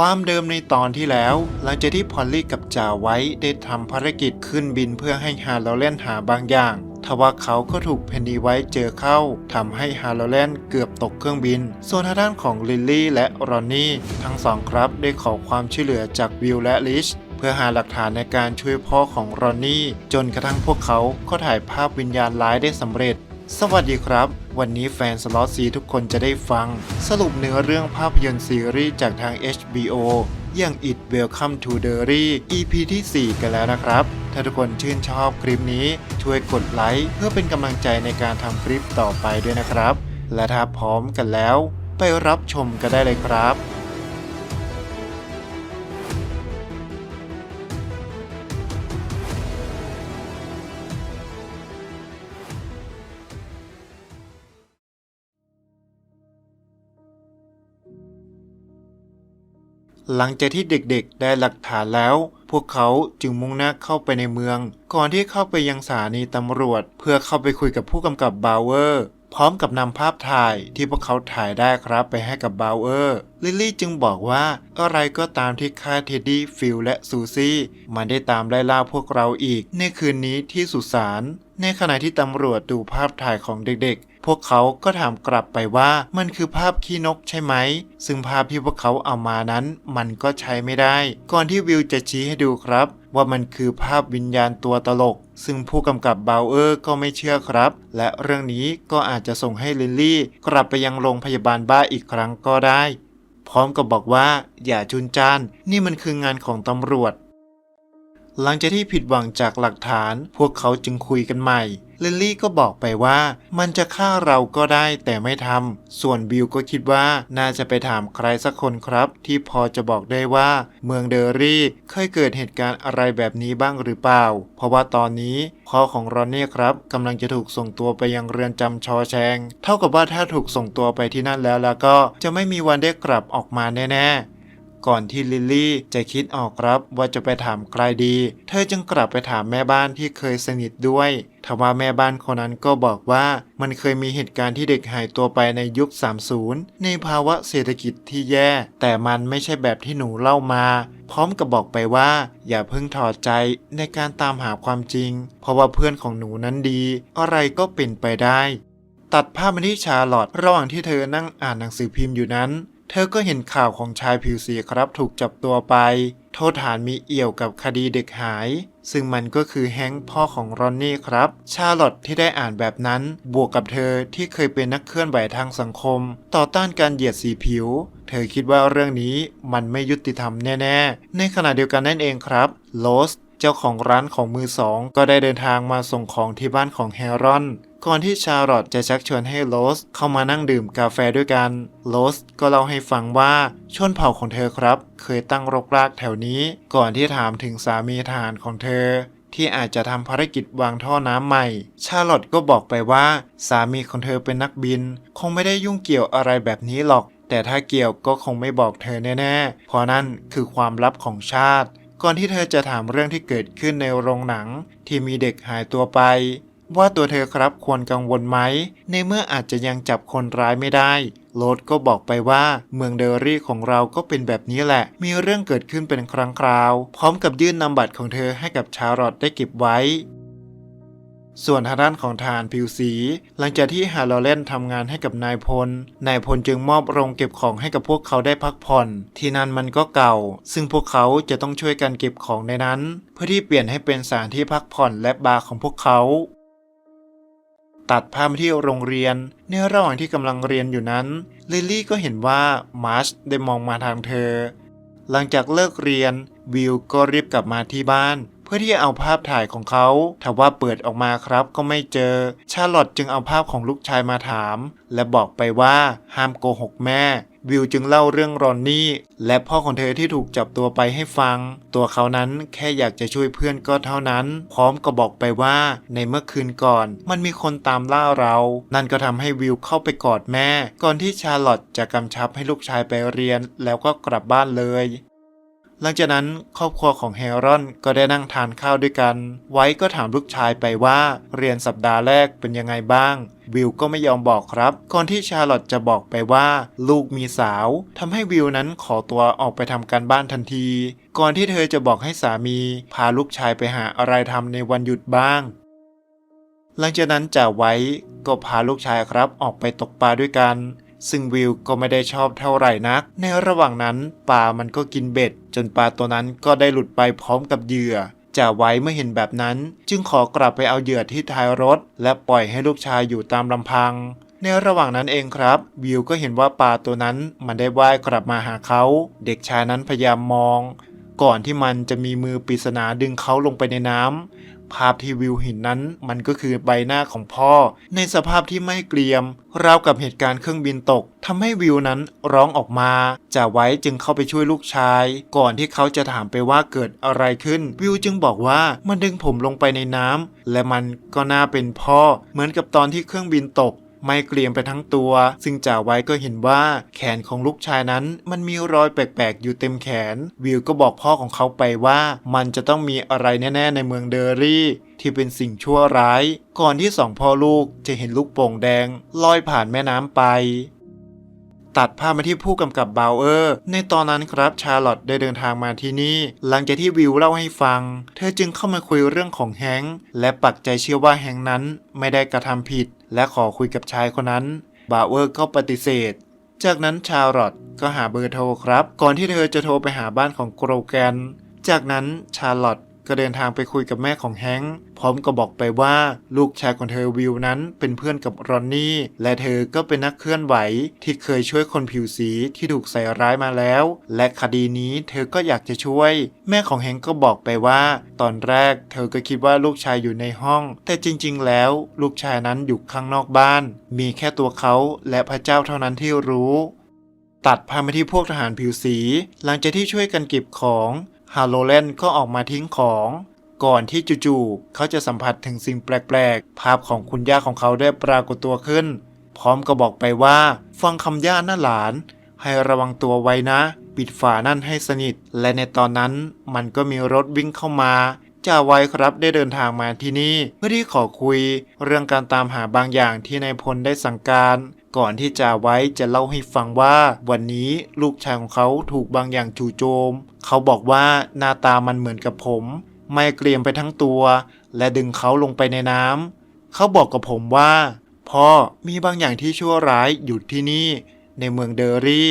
ความเดิมในตอนที่แล้ว หลังจากที่พอลลี่กับจ่าไว้ได้ทำภารกิจขึ้นบินเพื่อให้ฮาร์โลแลนหาบางอย่างทว่าเขาก็ถูกเพนนีไว้เจอเข้าทำให้ฮาร์โลแลนเกือบตกเครื่องบิน ส่วนทางด้านของลิลลี่และรอนนี่ ทั้งสองครับได้ขอความช่วยเหลือจากวิลและลิชเพื่อหาหลักฐานในการช่วยพ่อของรอนนี่ จนกระทั่งพวกเขาก็ถ่ายภาพวิญญาณร้ายได้สำเร็จ สวัสดีครับ วันนี้แฟนสล็อตซีทุกคนจะได้ฟัง สรุปเนื้อเรื่องภาพยนตร์ซีรีส์จากทาง HBO อย่าง It Welcome to d e r y EP ที่ 4 กันแล้วนะครับ ถ้าทุกคนชื่นชอบคลิปนี้ ช่วยกดไลค์เพื่อเป็นกำลังใจในการทำคลิปต่อไปด้วยนะครับ และถ้าพร้อมกันแล้ว ไปรับชมกันได้เลยครับ หลังจากที่เด็กๆ ได้หลักฐานแล้ว พวกเขาจึงมุ่งหน้าเข้าไปในเมือง ก่อนที่เข้าไปยังสถานีตำรวจ เพื่อเข้าไปคุยกับผู้กำกับบาวเวอร์ พร้อมกับนำภาพถ่ายที่พวกเขาถ่ายได้ครับไปให้กับบาวเวอร์ ลิลลี่จึงบอกว่าอะไรก็ตามที่ฆ่าเท็ดดี้ฟิลและซูซี่มันได้ตามไล่ล่าพวกเราอีก ในคืนนี้ที่สุสานในขณะที่ตำรวจดูภาพถ่ายของเด็กๆ พวกเขาก็ถามกลับไปว่ามันคือภาพขี้นกใช่ไหม ซึ่งภาพที่พวกเขาเอามานั้นมันก็ใช้ไม่ได้ ก่อนที่วิวจะชี้ให้ดูครับว่ามันคือภาพวิญญาณตัวตลก ซึ่งผู้กำกับเบาเออร์ก็ไม่เชื่อครับ และเรื่องนี้ก็อาจจะส่งให้ลิลลี่ กลับไปยังโรงพยาบาลบ้าอีกครั้งก็ได้ พร้อมกับบอกว่า อย่าจุนจ้านนี่มันคืองานของตำรวจ หลังจากที่ผิดหวังจากหลักฐาน พวกเขาจึงคุยกันใหม่ ลิลลี่ก็บอกไปว่า มันจะฆ่าเราก็ได้แต่ไม่ทำ ส่วนบิลก็คิดว่าน่าจะไปถามใครสักคนครับ ที่พอจะบอกได้ว่า เมืองเดอรี่เคยเกิดเหตุการณ์อะไรแบบนี้บ้างหรือเปล่า เพราะว่าตอนนี้พ่อของรอนนี่ครับกำลังจะถูกส่งตัวไปยังเรือนจำชอแชง เท่ากับว่าถ้าถูกส่งตัวไปที่นั่นแล้วแล้วก็จะไม่มีวันได้กลับออกมาแน่ๆ ก่อนที่ลิลลี่จะคิดออกครับว่าจะไปถามใครดี เธอจึงกลับไปถามแม่บ้านที่เคยสนิทด้วยทว่าแม่บ้านคนนั้นก็บอกว่ามันเคยมีเหตุการณ์ที่เด็กหายตัวไปในยุค 30 ในภาวะเศรษฐกิจที่แย่ แต่มันไม่ใช่แบบที่หนูเล่ามา พร้อมกับบอกไปว่า อย่าเพิ่งถอดใจในการตามหาความจริง เพราะว่าเพื่อนของหนูนั้นดี อะไรก็เป็นไปได้ ตัดภาพมาที่ชาร์ลอตระหว่างที่เธอนั่งอ่านหนังสือพิมพ์อยู่นั้น เธอก็เห็นข่าวของชายผิวสีครับถูกจับตัวไป โทษฐานมีเอี่ยวกับคดีเด็กหาย ซึ่งมันก็คือแฮงค์พ่อของรอนนี่ครับ ชาร์ลอตที่ได้อ่านแบบนั้น บวกกับเธอที่เคยเป็นนักเคลื่อนไหวทางสังคม ต่อต้านการเหยียดสีผิว เธอคิดว่าเรื่องนี้มันไม่ยุติธรรมแน่ ๆ ในขณะเดียวกันนั่นเองครับโลส จ้าของร้านของมือสอง ก็ได้เดินทางมาส่งของที่บ้านของแฮร์รอนก่อนที่ชาร์ลอตจะชักชวนให้โรสเข้ามานั่งดื่มกาแฟด้วยกัน โรสก็เล่าให้ฟังว่าชนเผ่าของเธอครับ เคยตั้งรกรากแถวนี้ ก่อนที่ถามถึงสามีทหารของเธอ ที่อาจจะทำภารกิจวางท่อน้ำใหม่ ชาร์ลอตก็บอกไปว่า สามีของเธอเป็นนักบิน คงไม่ได้ยุ่งเกี่ยวอะไรแบบนี้หรอก แต่ถ้าเกี่ยวก็คงไม่บอกเธอแน่ๆเพราะนั่นคือความลับของชาติ ก่อนที่เธอจะถามเรื่องที่เกิดขึ้นในโรงหนังที่มีเด็กหายตัวไป ว่าตัวเธอครับควรกังวลไหม ในเมื่ออาจจะยังจับคนร้ายไม่ได้โรดก็บอกไปว่าเมืองเดอรี่ของเราก็เป็นแบบนี้แหละ มีเรื่องเกิดขึ้นเป็นครั้งคราว พร้อมกับยื่นนำบัตรของเธอให้กับชาร์ลอตได้เก็บไว้ ส่วนทางด้านของทหารผิวสี หลังจากที่ฮาโลเลนทำงานให้กับนายพล นายพลจึงมอบโรงเก็บของให้กับพวกเขาได้พักผ่อน ที่นั่นมันก็เก่า ซึ่งพวกเขาจะต้องช่วยกันเก็บของในนั้น เพื่อที่เปลี่ยนให้เป็นสถานที่พักผ่อนและบาร์ของพวกเขาตัดภาพมาที่โรงเรียน ในระหว่างที่กำลังเรียนอยู่นั้น ลิลลี่ก็เห็นว่ามาร์ชได้มองมาทางเธอ หลังจากเลิกเรียน วิลก็รีบกลับมาที่บ้าน เพื่อที่จะเอาภาพถ่ายของเขาทว่าเปิดออกมาครับก็ไม่เจอ ชาร์ลอตจึงเอาภาพของลูกชายมาถาม และบอกไปว่าห้ามโกหกแม่วิลจึงเล่าเรื่องรอนนี่และพ่อของเธอที่ถูกจับตัวไปให้ฟัง ตัวเขานั้นแค่อยากจะช่วยเพื่อนก็เท่านั้น พร้อมกับอกไปว่าในเมื่อคืนก่อน มันมีคนตามล่าเรา นั่นก็ทำให้วิลเข้าไปกอดแม่ ก่อนที่ชาร์ลอตจะกำชับให้ลูกชายไปเรียน แล้วก็กลับบ้านเลย หลังจากนั้นครอบครัวของแฮร์รอนก็ได้นั่งทานข้าวด้วยกัน ไว้ก็ถามลูกชายไปว่า เรียนสัปดาห์แรกเป็นยังไงบ้างวิวก็ไม่ยอมบอกครับ ก่อนที่ชาร์ลอตจะบอกไปว่า ลูกมีสาวทำให้วิวนั้นขอตัวออกไปทำการบ้านทันที ก่อนที่เธอจะบอกให้สามี พาลูกชายไปหาอะไรทำในวันหยุดบ้าง หลังจากนั้นจ่าไว้ก็พาลูกชายครับออกไปตกปลาด้วยกัน ซึ่งวิวก็ไม่ได้ชอบเท่าไหร่นัก ในระหว่างนั้นปลามันก็กินเบ็ด จนปลาตัวนั้นก็ได้หลุดไปพร้อมกับเหยื่อจ่าไว้เมื่อเห็นแบบนั้น จึงขอกลับไปเอาเหยื่อที่ท้ายรถ และปล่อยให้ลูกชายอยู่ตามลำพัง ในระหว่างนั้นเองครับ วิวก็เห็นว่าปลาตัวนั้นมันได้ว่ายกลับมาหาเขา เด็กชายนั้นพยายามมอง ก่อนที่มันจะมีมือปริศนาดึงเขาลงไปในน้ำภาพที่วิวเห็นนั้นมันก็คือใบหน้าของพ่อ ในสภาพที่ไม่เกรียม ราวกับเหตุการณ์เครื่องบินตกทำให้วิวนั้นร้องออกมาจ่าไว้จึงเข้าไปช่วยลูกชาย ก่อนที่เขาจะถามไปว่าเกิดอะไรขึ้น วิวจึงบอกว่ามันดึงผมลงไปในน้ำและมันก็น่าเป็นพ่อ เหมือนกับตอนที่เครื่องบินตก ไม่เกรียมไปทั้งตัว ซึ่งจ่าไว้ก็เห็นว่าแขนของลูกชายนั้นมันมีรอยแปลกๆ อยู่เต็มแขน วิวก็บอกพ่อของเขาไปว่า มันจะต้องมีอะไรแน่ๆในเมืองเดอรี่ที่เป็นสิ่งชั่วร้าย ก่อนที่สองพ่อลูกจะเห็นลูกโป่งแดงลอยผ่านแม่น้ำไปตัดภาพมาที่ผู้กำกับบาวเออร์ ในตอนนั้นครับชาร์ลอตได้เดินทางมาที่นี่ หลังจากที่วิวเล่าให้ฟัง เธอจึงเข้ามาคุยเรื่องของแฮงค์และปักใจเชื่อว่าแฮงค์นั้นไม่ได้กระทำผิด และขอคุยกับชายคนนั้น บาวเวอร์ก็ปฏิเสธ จากนั้นชาร์ลอตก็หาเบอร์โทรครับ ก่อนที่เธอจะโทรไปหาบ้านของโกรแกน จากนั้นชาร์ลอต ก็เดินทางไปคุยกับแม่ของแฮงค์พร้อมกับบอกไปว่าลูกชายของเธอวิวนั้นเป็นเพื่อนกับรอนนี่และเธอก็เป็นนักเคลื่อนไหวที่เคยช่วยคนผิวสีที่ถูกใส่ร้ายมาแล้ว และคดีนี้เธอก็อยากจะช่วย แม่ของแฮงค์ก็บอกไปว่า ตอนแรกเธอก็คิดว่าลูกชายอยู่ในห้อง แต่จริง ๆ แล้ว ลูกชายนั้นอยู่ข้างนอกบ้าน มีแค่ตัวเขาและพระเจ้าเท่านั้นที่รู้ตัดพามาที่พวกทหารผิวสี หลังจากที่ช่วยกันเก็บของ ฮาโลแลนด์ก็ออกมาทิ้งของ ก่อนที่จู่ๆเขาจะสัมผัสถึงสิ่งแปลกๆ ภาพของคุณย่าของเขาได้ปรากฏตัวขึ้น พร้อมกับบอกไปว่า ฟังคำย่าน้าหลาน ให้ระวังตัวไว้นะ ปิดฝานั่นให้สนิท และในตอนนั้นมันก็มีรถวิ่งเข้ามา จ่าไว้ครับได้เดินทางมาที่นี่เพื่อที่ขอคุย เรื่องการตามหาบางอย่างที่นายพลได้สั่งการ ก่อนที่จ่าไว้จะเล่าให้ฟังว่า วันนี้ลูกชายของเขาถูกบางอย่างจู่โจม เขาบอกว่าหน้าตามันเหมือนกับผม ไม่เกรียมไปทั้งตัว และดึงเขาลงไปในน้ำเขาบอกกับผมว่า พ่อมีบางอย่างที่ชั่วร้ายอยู่ที่นี่ ในเมืองเดอรี่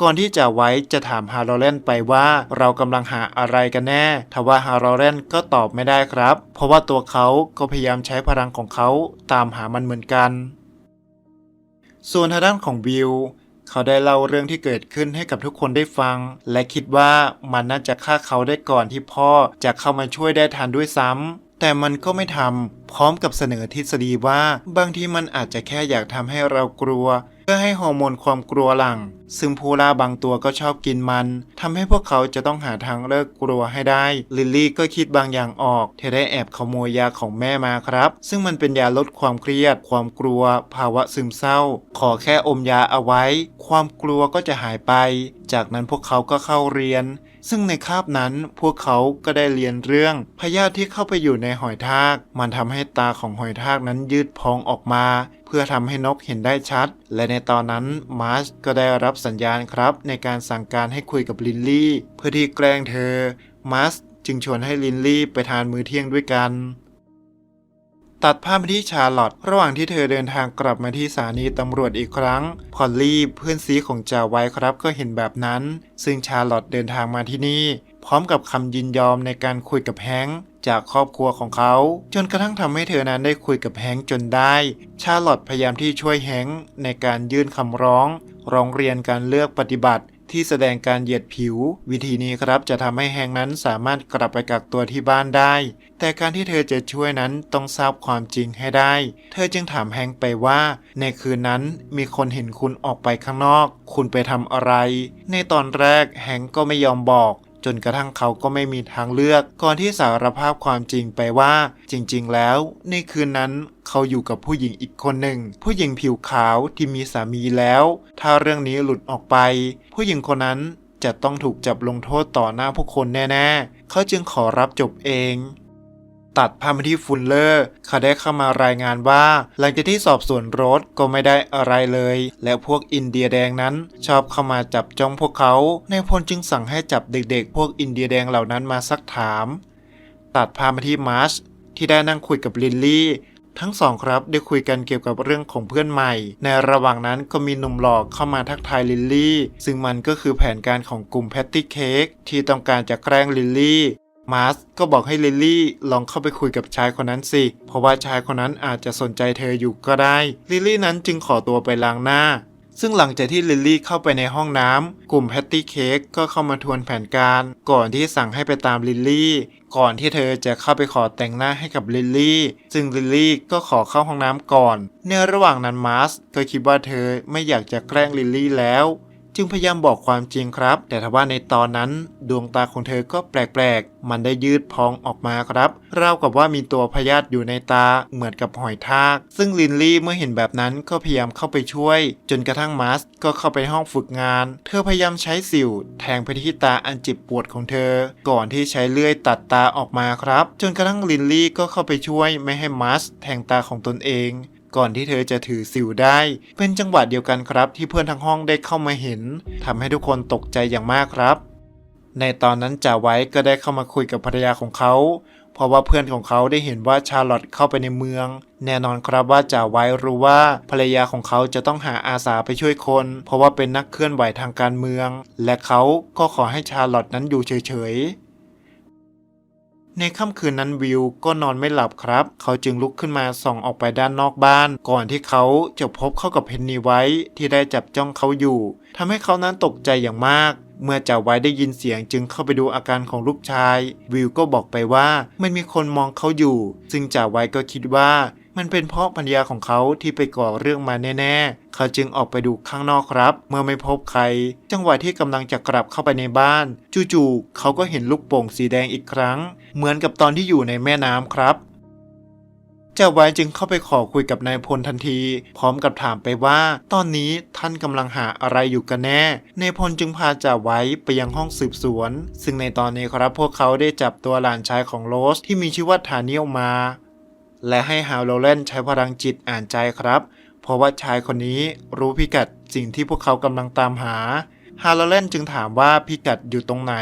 ก่อนที่จะไว้จะถามฮาร์โรแลนไปว่าเรากำลังหาอะไรกันแน่ทว่าฮาร์โรแลนก็ตอบไม่ได้ครับ เพราะว่าตัวเขาก็พยายามใช้พลังของเขาตามหามันเหมือนกัน ส่วนทางด้านของวิวเขาได้เล่าเรื่องที่เกิดขึ้นให้กับทุกคนได้ฟัง และคิดว่ามันน่าจะฆ่าเขาได้ก่อนที่พ่อจะเข้ามาช่วยได้ทันด้วยซ้ำแต่มันก็ไม่ทำพร้อมกับเสนอทฤษฎีว่าบางทีมันอาจจะแค่อยากทำให้เรากลัว พื่อให้ฮอร์โมนความกลัวหลั่ง ซึ่งผู้ล่าบางตัวก็ชอบกินมันทำให้พวกเขาจะต้องหาทางเลิกกลัวให้ได้ ลิลลี่ก็คิดบางอย่างออก เธอได้แอบขโมยยาของแม่มาครับ ซึ่งมันเป็นยาลดความเครียด ความกลัว ภาวะซึมเศร้า ขอแค่อมยาเอาไว้ ความกลัวก็จะหายไป จากนั้นพวกเขาก็เข้าเรียน ซึ่งในคาบนั้นพวกเขาก็ได้เรียนเรื่องพยาธิที่เข้าไปอยู่ในหอยทาก มันทำให้ตาของหอยทากนั้นยืดพองออกมา เพื่อทำให้นกเห็นได้ชัด และในตอนนั้นมาร์ชก็ได้รับสัญญาณครับ ในการสั่งการให้คุยกับลินลี่ เพื่อที่แกล้งเธอมาร์ชจึงชวนให้ลินลี่ไปทานมื้อเที่ยงด้วยกัน ตัดภาพที่ชาร์ลอตระหว่างที่เธอเดินทางกลับมาที่สถานีตำรวจอีกครั้ง พอลลี่เพื่อนซีของจาไว้ครับก็เห็นแบบนั้น ซึ่งชาร์ลอตเดินทางมาที่นี่ พร้อมกับคำยินยอมในการคุยกับแฮงค์จากครอบครัวของเขา จนกระทั่งทำให้เธอนั้นได้คุยกับแฮงค์จนได้ ชาร์ลอตพยายามที่ช่วยแฮงค์ในการยื่นคำร้อง ร้องเรียนการเลือกปฏิบัติ ที่แสดงการเหยียดผิว วิธีนี้ครับจะทำให้แฮงนั้นสามารถกลับไปกักตัวที่บ้านได้ แต่การที่เธอจะช่วยนั้นต้องทราบความจริงให้ได้ เธอจึงถามแฮงไปว่า ในคืนนั้นมีคนเห็นคุณออกไปข้างนอก คุณไปทำอะไร ในตอนแรกแฮงก็ไม่ยอมบอก จนกระทั่งเขาก็ไม่มีทางเลือก ก่อนที่สารภาพความจริงไปว่าจริง ๆ แล้ว ในคืนนั้นเขาอยู่กับผู้หญิงอีกคนหนึ่ง ผู้หญิงผิวขาวที่มีสามีแล้ว ถ้าเรื่องนี้หลุดออกไป ผู้หญิงคนนั้นจะต้องถูกจับลงโทษต่อหน้าผู้คนแน่ ๆ เขาจึงขอรับจบเอง ตัดภาพมาที่ฟุลเลอร์เขาได้เข้ามารายงานว่า หลังจากที่สอบสวนรสก็ไม่ได้อะไรเลย และพวกอินเดียแดงนั้น ชอบเข้ามาจับจ้องพวกเขานพลจึงสั่งให้จับเด็กๆ พวกอินเดียแดงเหล่านั้นมาซักถาม ตัดภาพมาที่มาร์ชที่ได้นั่งคุยกับลินลี่ทั้งสองครับได้คุยกันเกี่ยวกับเรื่องของเพื่อนใหม่ ในระหว่างนั้นก็มีหนุ่มหลอกเข้ามาทักทายลินลี่ ซึ่งมันก็คือแผนการของกลุ่มแพตตี้เค้กที่ต้องการจะแกล้งลินลี่ มาร์สก็บอกให้ลิลลี่ลองเข้าไปคุยกับชายคนนั้นสิ เพราะว่าชายคนนั้นอาจจะสนใจเธออยู่ก็ได้ ลิลลี่นั้นจึงขอตัวไปล้างหน้า ซึ่งหลังจากที่ลิลลี่เข้าไปในห้องน้ำกลุ่มแพตตี้เค้กก็เข้ามาทวนแผนการ ก่อนที่สั่งให้ไปตามลิลลี่ ก่อนที่เธอจะเข้าไปขอแต่งหน้าให้กับลิลลี่ซึ่งลิลลี่ก็ขอเข้าห้องน้ำก่อน ในระหว่างนั้นมาร์สก็คิดว่าเธอไม่อยากจะแกล้งลิลลี่แล้ว จึงพยายามบอกความจริงครับ แต่ทว่าในตอนนั้น ดวงตาของเธอก็แปลกๆ มันได้ยืดพองออกมาครับราวกับว่ามีตัวพยาธิอยู่ในตาเหมือนกับหอยทาก ซึ่งลินลี่เมื่อเห็นแบบนั้นก็พยายามเข้าไปช่วย จนกระทั่งมาสก็เข้าไปห้องฝึกงาน เธอพยายามใช้สิว แทงไปที่ตาอันจ็บปวดของเธอ ก่อนที่ใช้เลื่อยตัดตาออกมาครับ จนกระทั่งลินลี่ก็เข้าไปช่วยไม่ให้มาสแทงตาของตนเอง ก่อนที่เธอจะถือสิวได้ เป็นจังหวะเดียวกันครับ ที่เพื่อนทั้งห้องได้เข้ามาเห็นทำให้ทุกคนตกใจอย่างมากครับ ในตอนนั้นจ่าไว้ก็ได้เข้ามาคุยกับภรรยาของเขา เพราะว่าเพื่อนของเขาได้เห็นว่าชาร์ลอตเข้าไปในเมือง แน่นอนครับว่าจ่าไว้รู้ว่าภรรยาของเขาจะต้องหาอาสาไปช่วยคน เพราะว่าเป็นนักเคลื่อนไหวทางการเมือง และเขาก็ขอให้ชาร์ลอตนั้นอยู่เฉยๆ ในค่ำคืนนั้นวิวก็นอนไม่หลับครับ เขาจึงลุกขึ้นมาส่องออกไปด้านนอกบ้าน ก่อนที่เขาจะพบเข้ากับเพนนีไว้ที่ได้จับจ้องเขาอยู่ทำให้เขานั้นตกใจอย่างมาก เมื่อจ่าไว้ได้ยินเสียงจึงเข้าไปดูอาการของลูกชาย วิวก็บอกไปว่ามันมีคนมองเขาอยู่ ซึ่งจ่าไว้ก็คิดว่า มันเป็นเพราะภรรยาของเขาที่ไปก่อเรื่องมาแน่ๆ เขาจึงออกไปดูข้างนอกครับ เมื่อไม่พบใคร จังหวะที่กำลังจะกลับเข้าไปในบ้าน จู่ๆเขาก็เห็นลูกโป่งสีแดงอีกครั้ง เหมือนกับตอนที่อยู่ในแม่น้ำครับเจ้าไว้จึงเข้าไปขอคุยกับนายพลทันที พร้อมกับถามไปว่า ตอนนี้ท่านกำลังหาอะไรอยู่กันแน่นายพลจึงพาจ่าไว้ไปยังห้องสืบสวน ซึ่งในตอนนี้ครับพวกเขาได้จับตัวหลานชายของโรสที่มีชื่อว่าทาเนียลมา และให้ฮาวโลเลนใช้พลังจิตอ่านใจครับ เพราะว่าชายคนนี้รู้พิกัดสิ่งที่พวกเขากำลังตามหา ฮาโลเลนจึงถามว่าพิกัดอยู่ตรงไหน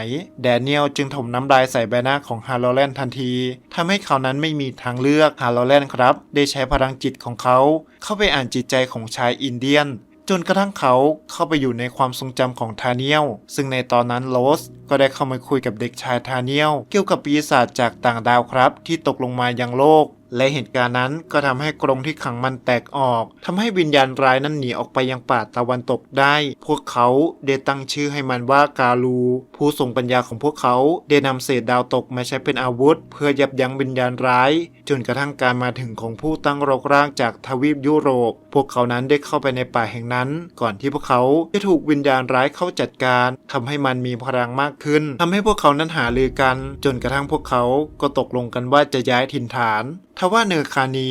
แดเนียลจึงถมน้ำลายใส่ใบหน้าของฮาโลเลนทันทีทำให้เขานั้นไม่มีทางเลือก ฮาโลเลนครับ ได้ใช้พลังจิตของเขา เข้าไปอ่านจิตใจของชายอินเดียนจนกระทั่งเขาเข้าไปอยู่ในความทรงจำของทาเนียล ซึ่งในตอนนั้นโรสก็ได้เข้ามาคุยกับเด็กชายทาเนียล เกี่ยวกับปีศาจจากต่างดาวครับ ที่ตกลงมายังโลก และเหตุการณ์นั้นก็ทำให้กรงที่ขังมันแตกออกทำให้วิญญาณร้ายนั้นหนีออกไปยังป่าตะวันตกได้ พวกเขาได้ตั้งชื่อให้มันว่ากาลู ผู้ทรงปัญญาของพวกเขาได้นำเศษดาวตกมาใช้เป็นอาวุธ เพื่อยับยั้งวิญญาณร้าย จนกระทั่งการมาถึงของผู้ตั้งรกรากจากทวีปยุโรป พวกเขานั้นได้เข้าไปในป่าแห่งนั้น ก่อนที่พวกเขาจะถูกวิญญาณร้ายเข้าจัดการทำให้มันมีพลังมากขึ้นทำให้พวกเขานั้นหาลือกัน จนกระทั่งพวกเขาก็ตกลงกันว่าจะย้ายถิ่นฐานทว่าเนอร์คานี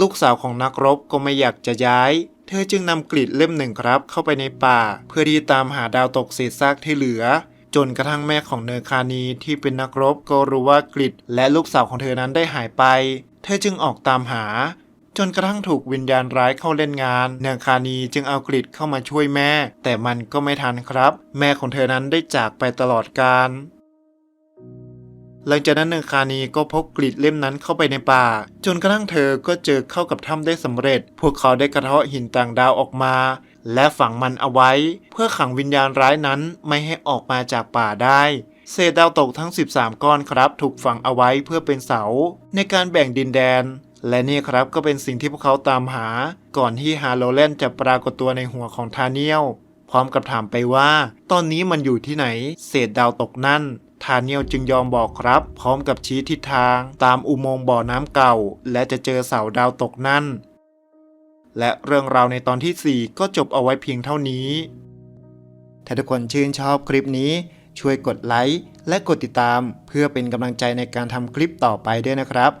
ลูกสาวของนักรบก็ไม่อยากจะย้าย เธอจึงนำกรีดเล่มหนึ่งครับเข้าไปในป่า เพื่อที่ตามหาดาวตกเศษซากที่เหลือ จนกระทั่งแม่ของเนอร์คานีที่เป็นนักรบก็รู้ว่ากริดและลูกสาวของเธอนั้นได้หายไป เธอจึงออกตามหา จนกระทั่งถูกวิญญาณร้ายเข้าเล่นงาน เนอร์คานีจึงเอากริดเข้ามาช่วยแม่ แต่มันก็ไม่ทันครับ แม่ของเธอนั้นได้จากไปตลอดกาล หลังจากนั้นเนอร์คานีก็พกกรีดเล่มนั้นเข้าไปในป่า จนกระทั่งเธอก็เจอเข้ากับถ้ำได้สำเร็จ พวกเขาได้กระเทาะหินต่างดาวออกมา และฝังมันเอาไว้ เพื่อขังวิญญาณร้ายนั้นไม่ให้ออกมาจากป่าได้ เศษดาวตกทั้ง 13 ก้อนครับ ถูกฝังเอาไว้เพื่อเป็นเสา ในการแบ่งดินแดน และนี่ครับก็เป็นสิ่งที่พวกเขาตามหา ก่อนที่ฮาโลแลนจะปรากฏตัวในหัวของทาเนียลพร้อมกับถามไปว่า ตอนนี้มันอยู่ที่ไหน เศษดาวตกนั่น ธาเนียลจึงยอมบอกครับ พร้อมกับชี้ทิศทางตามอุโมงค์บ่อน้ำเก่า และจะเจอเสาดาวตกนั่น และเรื่องราวในตอนที่ 4 ก็จบเอาไว้เพียงเท่านี้ ถ้าทุกคนชื่นชอบคลิปนี้ ช่วยกดไลค์และกดติดตาม เพื่อเป็นกำลังใจในการทำคลิปต่อไปด้วยนะครับ